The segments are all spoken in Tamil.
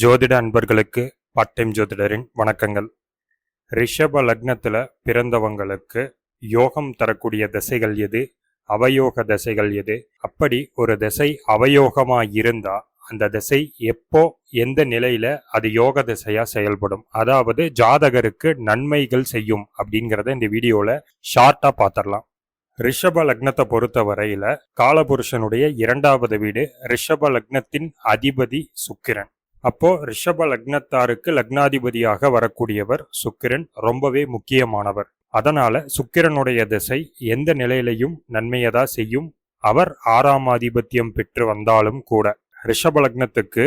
ஜோதிட அன்பர்களுக்கு பார்ட் டைம் ஜோதிடரின் வணக்கங்கள். ரிஷப லக்னத்தில் பிறந்தவங்களுக்கு யோகம் தரக்கூடிய திசைகள் எது? அவயோக திசைகள் எது? அப்படி ஒரு திசை அவயோகமாக இருந்தால் அந்த திசை எப்போ எந்த நிலையில் அது யோக திசையாக செயல்படும்? அதாவது ஜாதகருக்கு நன்மைகள் செய்யும் அப்படிங்கிறத இந்த வீடியோவில் ஷார்ட்டாக பார்த்துடலாம் ரிஷப லக்னத்தை பொறுத்த வரையில காலபுருஷனுடைய இரண்டாவது வீடு ரிஷப லக்னத்தின் அதிபதி சுக்கிரன். அப்போ ரிஷப லக்னத்தாருக்கு லக்னாதிபதியாக வரக்கூடியவர் சுக்கிரன் ரொம்பவே முக்கியமானவர். அதனால சுக்கிரனுடைய திசை எந்த நிலையிலையும் நன்மையதா செய்யும். அவர் ஆறாம் ஆதிபத்தியம் பெற்று வந்தாலும் கூட ரிஷப லக்னத்துக்கு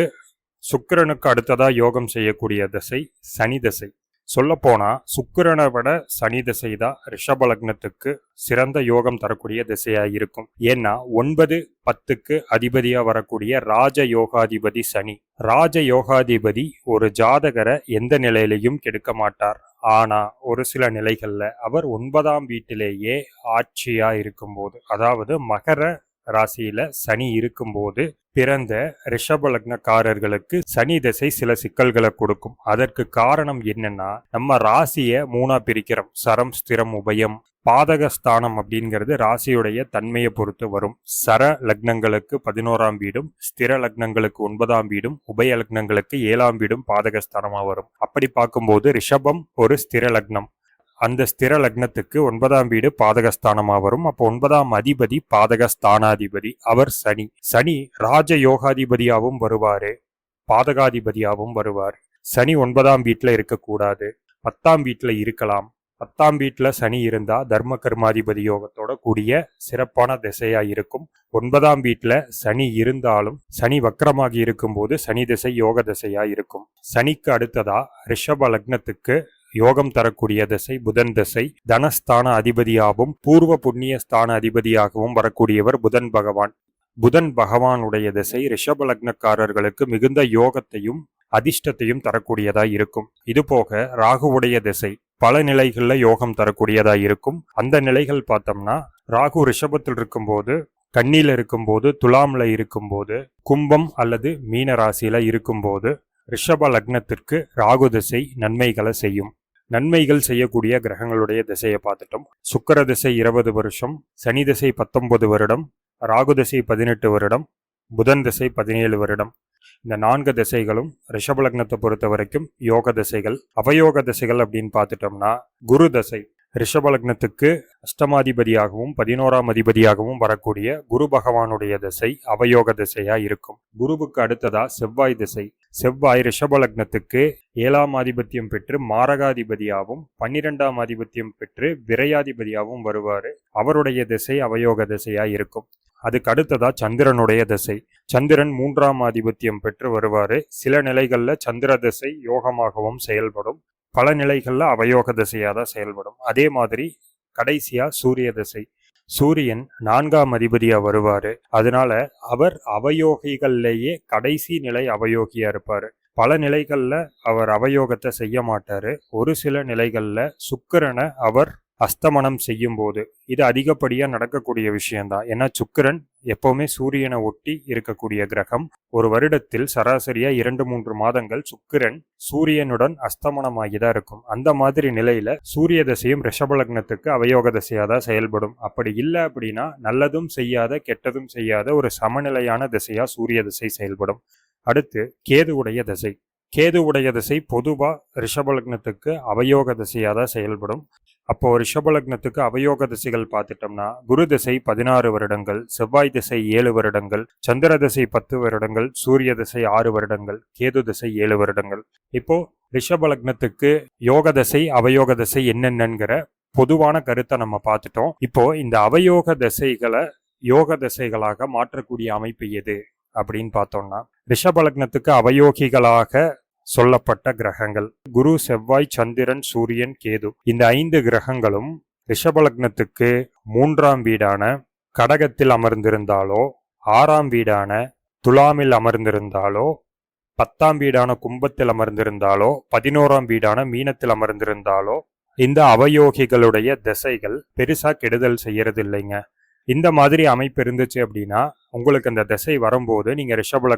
சுக்கிரனுக்கு அடுத்ததா யோகம் செய்யக்கூடிய திசை சனி திசை. சொல்லப்போனால் சுக்கிரனை விட சனி திசை தான் ரிஷப லக்னத்துக்கு சிறந்த யோகம் தரக்கூடிய திசையாக இருக்கும். ஏன்னா ஒன்பது பத்துக்கு அதிபதியாக வரக்கூடிய ராஜ யோகாதிபதி சனி. ராஜ யோகாதிபதி ஒரு ஜாதகரை எந்த நிலையிலையும் கெடுக்க மாட்டார். ஆனா ஒரு சில நிலைகள்ல அவர் ஒன்பதாம் வீட்டிலேயே ஆட்சியா இருக்கும்போது அதாவது மகர ராசியில சனி இருக்கும்போது பிறந்த ரிஷப லக்னக்காரர்களுக்கு சனி திசை சில சிக்கல்களை கொடுக்கும். அதற்கு காரணம் என்னன்னா நம்ம ராசியை மூணா பிரிக்கிறோம். சரம் ஸ்திரம் உபயம் பாதகஸ்தானம் அப்படிங்கிறது ராசியுடைய தன்மையை பொறுத்து வரும். சர லக்னங்களுக்கு பதினோராம் வீடும் ஸ்திர லக்னங்களுக்கு ஒன்பதாம் வீடும் உபய லக்னங்களுக்கு ஏழாம் வீடும் பாதகஸ்தானமாக வரும். அப்படி பார்க்கும்போது ரிஷபம் ஒரு ஸ்திர லக்னம். அந்த ஸ்திர லக்னத்துக்கு ஒன்பதாம் வீடு பாதகஸ்தானமா வரும். அப்போ ஒன்பதாம் அதிபதி பாதகஸ்தானாதிபதி. அவர் சனி. சனி ராஜ யோகாதிபதியாகவும் வருவாரு. பாதகாதிபதியாகவும் வருவார். சனி ஒன்பதாம் வீட்டில் இருக்கக்கூடாது. பத்தாம் வீட்டில் இருக்கலாம். பத்தாம் வீட்டில் சனி இருந்தால் தர்ம கர்மாதிபதி யோகத்தோட கூடிய சிறப்பான திசையாக இருக்கும். ஒன்பதாம் வீட்டில் சனி இருந்தாலும் சனி வக்கரமாகி இருக்கும்போது சனி திசை யோக திசையாக இருக்கும். சனிக்கு அடுத்ததா ரிஷப லக்னத்துக்கு யோகம் தரக்கூடிய திசை புதன் திசை தனஸ்தான அதிபதியாகவும் பூர்வ புண்ணிய ஸ்தான அதிபதியாகவும் வரக்கூடியவர் புதன் பகவான். புதன் பகவானுடைய திசை ரிஷப லக்னக்காரர்களுக்கு மிகுந்த யோகத்தையும் அதிர்ஷ்டத்தையும் தரக்கூடியதாக இருக்கும். இதுபோக ராகுவுடைய திசை பல நிலைகளில் யோகம் தரக்கூடியதாக இருக்கும். அந்த நிலைகள் பார்த்தோம்னா ராகு ரிஷபத்தில் இருக்கும்போது கண்ணியில் இருக்கும்போது துலாமில் இருக்கும்போது கும்பம் அல்லது மீன ராசியில் இருக்கும்போது ரிஷப லக்னத்திற்கு ராகு திசை நன்மைகளை செய்யும். நன்மைகள் செய்யக்கூடிய கிரகங்களுடைய திசையை பார்த்துட்டோம். சுக்கர திசை இருபது வருஷம் சனி திசை பத்தொன்பது வருடம் ராகு திசை பதினெட்டு வருடம் புதன் திசை பதினேழு வருடம். இந்த நான்கு திசைகளும் ரிஷபலக்னத்தை பொறுத்த வரைக்கும் யோக திசைகள் அவயோக திசைகள் அப்படின்னு பார்த்துட்டோம்னா குரு தசை ரிஷபலக்னத்துக்கு அஷ்டமாதிபதியாகவும் பதினோராம் அதிபதியாகவும் வரக்கூடிய குரு பகவானுடைய திசை அவயோக திசையா இருக்கும். குருவுக்கு அடுத்ததா செவ்வாய் திசை. செவ்வாய் ரிஷபலக்னத்துக்கு ஏழாம் ஆதிபத்தியம் பெற்று மாரகாதிபதியாகவும் பன்னிரெண்டாம் ஆதிபத்தியம் பெற்று விரையாதிபதியாகவும் வருவார். அவருடைய திசை அவயோக திசையா இருக்கும். அதுக்கு அடுத்ததா சந்திரனுடைய திசை. சந்திரன் மூன்றாம் ஆதிபத்தியம் பெற்று வருவார். சில நிலைகளில் சந்திர திசை யோகமாகவும் செயல்படும். பல நிலைகளில் அவயோக திசையாக தான் செயல்படும். அதே மாதிரி கடைசியாக சூரிய திசை. சூரியன் நான்காம் அதிபதியாக வருவார். அதனால அவர் அவயோகிகள்லேயே கடைசி நிலை அவயோகியாக இருப்பார். பல நிலைகளில் அவர் அவயோகத்தை செய்ய மாட்டார். ஒரு சில நிலைகளில் சுக்கிரனை அவர் அஸ்தமனம் செய்யும் போது இது அதிகப்படியாக நடக்கக்கூடிய விஷயம்தான். ஏன்னா சுக்கிரன் எப்போவுமே சூரியனை ஒட்டி இருக்கக்கூடிய கிரகம். ஒரு வருடத்தில் சராசரியாக இரண்டு மூன்று மாதங்கள் சுக்கிரன் சூரியனுடன் அஸ்தமனமாகி தான் இருக்கும். அந்த மாதிரி நிலையில் சூரிய தசையும் ரிஷபலக்னத்துக்கு அவயோக தசையாக தான் செயல்படும். அப்படி இல்லை அப்படின்னா நல்லதும் செய்யாத கெட்டதும் செய்யாத ஒரு சமநிலையான திசையா சூரிய திசை செயல்படும். அடுத்து கேது உடைய திசை. கேது உடைய திசை பொதுவாக ரிஷபலக்னத்துக்கு அவயோக திசையாக தான் செயல்படும். அப்போ ரிஷபலக்னத்துக்கு அவயோக திசைகள் பார்த்துட்டோம்னா குரு திசை பதினாறு வருடங்கள் செவ்வாய் திசை ஏழு வருடங்கள் சந்திர திசை பத்து வருடங்கள் சூரிய திசை ஆறு வருடங்கள் கேது திசை ஏழு வருடங்கள். இப்போ ரிஷபலக்னத்துக்கு யோக திசை அவயோக திசை என்னென்னங்கிற பொதுவான கருத்தை நம்ம பார்த்துட்டோம். இப்போ இந்த அவயோக திசைகளை யோக திசைகளாக மாற்றக்கூடிய அமைப்பு எது? அப்படின்னு பார்த்தோம்னா ரிஷபலக்னத்துக்கு அவயோகிகளாக சொல்லப்பட்ட கிரகங்கள். குரு செவ்வாய் சந்திரன் சூரியன் கேது. இந்த ஐந்து கிரகங்களும் ரிஷபலக்னத்துக்கு மூன்றாம் வீடான கடகத்தில் அமர்ந்திருந்தாலோ ஆறாம் வீடான துலாமில் அமர்ந்திருந்தாலோ பத்தாம் வீடான கும்பத்தில் அமர்ந்திருந்தாலோ பதினோராம் வீடான மீனத்தில் அமர்ந்திருந்தாலோ இந்த அவயோகிகளுடைய திசைகள் பெருசா கெடுதல் செய்யறது இல்லைங்க. இந்த மாதிரி அமைப்பு இருந்துச்சு அப்படின்னா உங்களுக்கு அந்த திசை வரும்போது நீங்க ரிஷப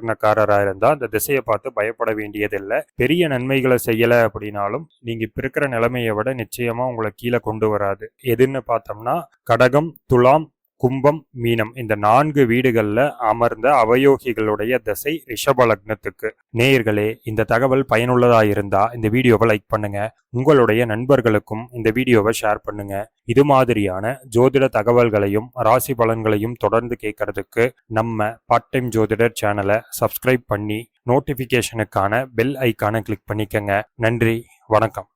இருந்தால் அந்த திசையை பார்த்து பயப்பட வேண்டியதில்லை. பெரிய நன்மைகளை செய்யலை அப்படின்னாலும் நீங்க இப்ப இருக்கிற நிலைமையை விட நிச்சயமா உங்களை கீழே கொண்டு வராது. எதுன்னு பார்த்தோம்னா கடகம் துலாம் கும்பம் மீனம் இந்த நான்கு வீடுகளில் அமர்ந்த அவயோகிகளுடைய திசை ரிஷப லக்னத்துக்கு. நேயர்களே இந்த தகவல் பயனுள்ளதாக இருந்தால் இந்த வீடியோவை லைக் பண்ணுங்க. உங்களுடைய நண்பர்களுக்கும் இந்த வீடியோவை ஷேர் பண்ணுங்க. இது மாதிரியான ஜோதிட தகவல்களையும் ராசி பலன்களையும் தொடர்ந்து கேட்கறதுக்கு நம்ம பார்ட் டைம் ஜோதிடர் சேனலை சப்ஸ்கிரைப் பண்ணி நோட்டிஃபிகேஷனுக்கான பெல் ஐக்கானை கிளிக் பண்ணிக்கங்க. நன்றி வணக்கம்.